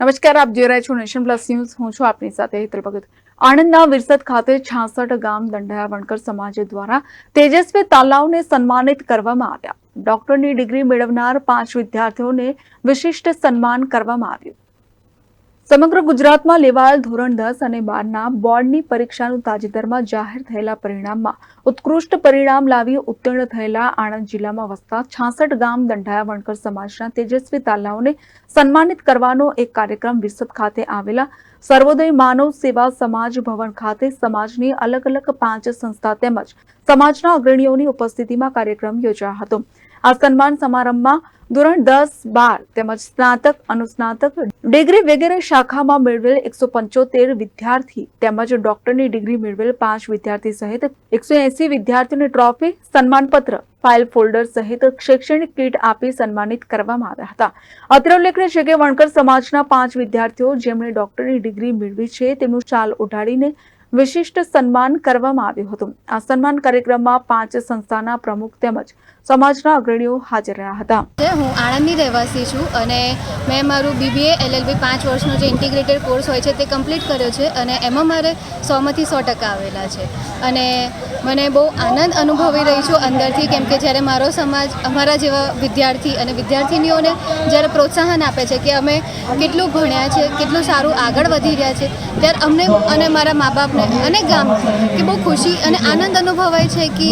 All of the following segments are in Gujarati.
નમસ્કાર, આપ જોઈ રહ્યા છો નેશન પ્લસ ન્યૂઝ. હું છું આપની સાથે હેતલ ભગત. આણંદના વિરસદ ખાતે છાસઠ ગામ દંડાયા વણકર સમાજ દ્વારા તેજસ્વી તાલાવને સન્માનિત કરવામાં આવ્યા. ડોક્ટરની ડિગ્રી મેળવનાર પાંચ વિદ્યાર્થીઓને વિશિષ્ટ સન્માન કરવામાં આવ્યું. સમગ્ર ગુજરાતમાં લેવાયેલ ધોરણ દસ અને બારના બોર્ડની પરીક્ષાનું તાજેતરમાં જાહેર થયેલા પરિણામમાં ઉત્કૃષ્ટ પરિણામ લાવી ઉત્તીર્ણ થયેલા આણંદ જિલ્લામાં વસતા છાસઠ ગામ દંડાયા વણકર સમાજના તેજસ્વી તાલાઓને સન્માનિત કરવાનો એક કાર્યક્રમ વિરસદ ખાતે આવેલા સર્વોદય માનવ સેવા સમાજ ભવન ખાતે સમાજની અલગ અલગ પાંચ સંસ્થા તેમજ સમાજના અગ્રણીઓની ઉપસ્થિતિમાં કાર્યક્રમ યોજાયો હતો. આ સન્માન સમારંભમાં ધોરણ દસ બાર તેમજ સ્નાતક, અનુસ્નાતક ડિગ્રી વગેરે શાખામાં મેળવેલ એકસો પંચોતેર વિદ્યાર્થી તેમજ ડોક્ટરની ડિગ્રી મેળવેલ પાંચ વિદ્યાર્થી સહિત એકસો એસી વિદ્યાર્થીઓને ટ્રોફી સન્માનપત્ર ફાઇલ ફોલ્ડર સહિત શૈક્ષણિક કીટ આપી સન્માનિત કરવામાં આવ્યા હતા. અત્રે ઉલ્લેખનીય છે કે વણકર સમાજના પાંચ વિદ્યાર્થીઓ જેમણે ડોક્ટરની ડિગ્રી મેળવી છે તેમનું ચાલ ઉઢાડીને વિશિષ્ટ સન્માન કરવામાં આવ્યું હતું. આ સન્માન કાર્યક્રમમાં પાંચ સંસ્થાના પ્રમુખ તેમજ સમાજના અગ્રણીઓ હાજર રહ્યા હતા. હું આણંદની રહેવાસી છું અને મેં મારું બીબીએ એલએલબી પાંચ વર્ષનો જે ઇન્ટિગ્રેટેડ કોર્સ હોય છે તે કમ્પ્લીટ કર્યો છે અને એમાં મારે સોમાંથી સો ટકા આવેલા છે. અને મને બહુ આનંદ અનુભવી રહી છું અંદરથી, કેમ કે જ્યારે મારો સમાજ અમારા જેવા વિદ્યાર્થી અને વિદ્યાર્થીનીઓને જ્યારે પ્રોત્સાહન આપે છે કે અમે કેટલું ભણ્યા છે, કેટલું સારું આગળ વધી રહ્યા છે, ત્યારે અમને અને મારા મા બાપને અને ગામ કે બહુ ખુશી અને આનંદ અનુભવાય છે કે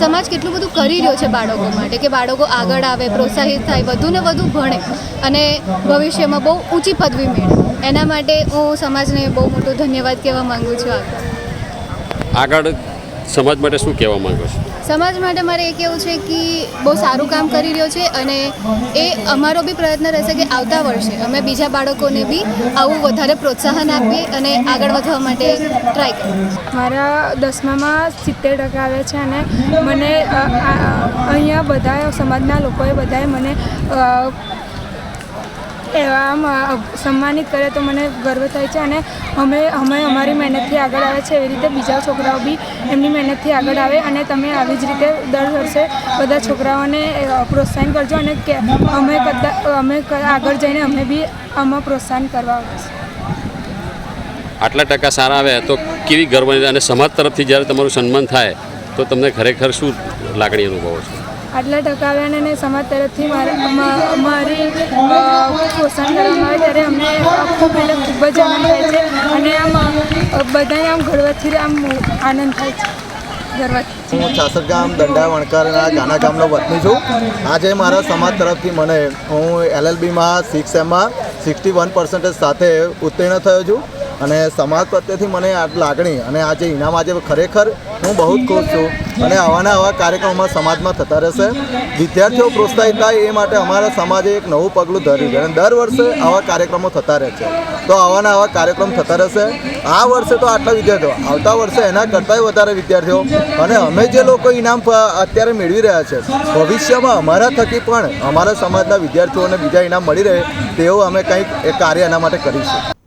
સમાજ કેટલું બધું કરી રહ્યો છે બાળકો માટે, કે બાળકો આગળ આવે, પ્રોત્સાહિત થાય, વધુ ને વધુ ભણે અને ભવિષ્યમાં બહુ ઊંચી પદવી મેળવે. એના માટે હું સમાજને બહુ મોટો ધન્યવાદ કહેવા માંગુ છું આગળ. આગળ સમાજ માટે શું કહેવા માંગો છો? સમાજ માટે મારે એ કહેવું છે કે બહુ સારું કામ કરી રહ્યો છે અને એ અમારો બી પ્રયત્ન રહેશે કે આવતા વર્ષે અમે બીજા બાળકોને બી આવું વધારે પ્રોત્સાહન આપીએ અને આગળ વધવા માટે ટ્રાય કરીએ. મારા દસમામાં સિત્તેર ટકા આવે છે અને મને અહીંયા બધા સમાજના લોકોએ બધાએ મને અ, એવા સન્માનિત કરે તો મને ગર્વ થાય છે અને અમે અમે અમારી મહેનતથી આગળ આવે છે એવી રીતે બીજા છોકરાઓ બી એમની મહેનતથી આગળ આવે અને તમે આવી જ રીતે દર વર્ષે બધા છોકરાઓને પ્રોત્સાહન કરજો અને કે અમે કદાચ અમે આગળ જઈને અમે બી આમાં પ્રોત્સાહન કરવા આટલા ટકા સારા આવે તો કેવી ગર્વ અને સમાજ તરફથી જ્યારે તમારું સન્માન થાય તો તમને ખરેખર શું લાગણી અનુભવો છો? આટલા ટકા આવ્યા અને સમાજ તરફથી મારા મા- મારી અ, કરવામાં આવે ત્યારે અમને ખૂબ ખૂબ જ આનંદ થાય છે અને આમ બધાને આમ ગર્વથી આમ આનંદ થાય છે. હું છાસઠ ગામ દંડા વણકરના ગાના ગામનો વતની છું. આજે મારા સમાજ તરફથી મને હું એલએલબીમાં સિક્સ એમમાં સિક્સટી વન પર્સન્ટેજ સાથે ઉત્તીર્ણ થયો છું. અને સમાજ પ્રત્યેથી મને આ લાગણી અને આ જે ઇનામ આજે ખરેખર હું બહુ જ ખુશ છું. અને આવાના આવા કાર્યક્રમોમાં સમાજમાં થતા રહેશે. વિદ્યાર્થીઓ પ્રોત્સાહિત થાય એ માટે અમારા સમાજે એક નવું પગલું ધર્યું છે. અને દર વર્ષે આવા કાર્યક્રમો થતા રહે છે. તો આવાના આવા કાર્યક્રમ થતા રહેશે. આ વર્ષે તો આટલા વિદ્યાર્થીઓ, આવતા વર્ષે એના કરતાંય વધારે વિદ્યાર્થીઓ. અને અમે જે લોકો ઇનામ અત્યારે મેળવી રહ્યા છે, ભવિષ્યમાં અમારા થકી પણ અમારા સમાજના વિદ્યાર્થીઓને બીજા ઇનામ મળી રહે તેવું અમે કંઈક કાર્ય એના માટે કરીશું.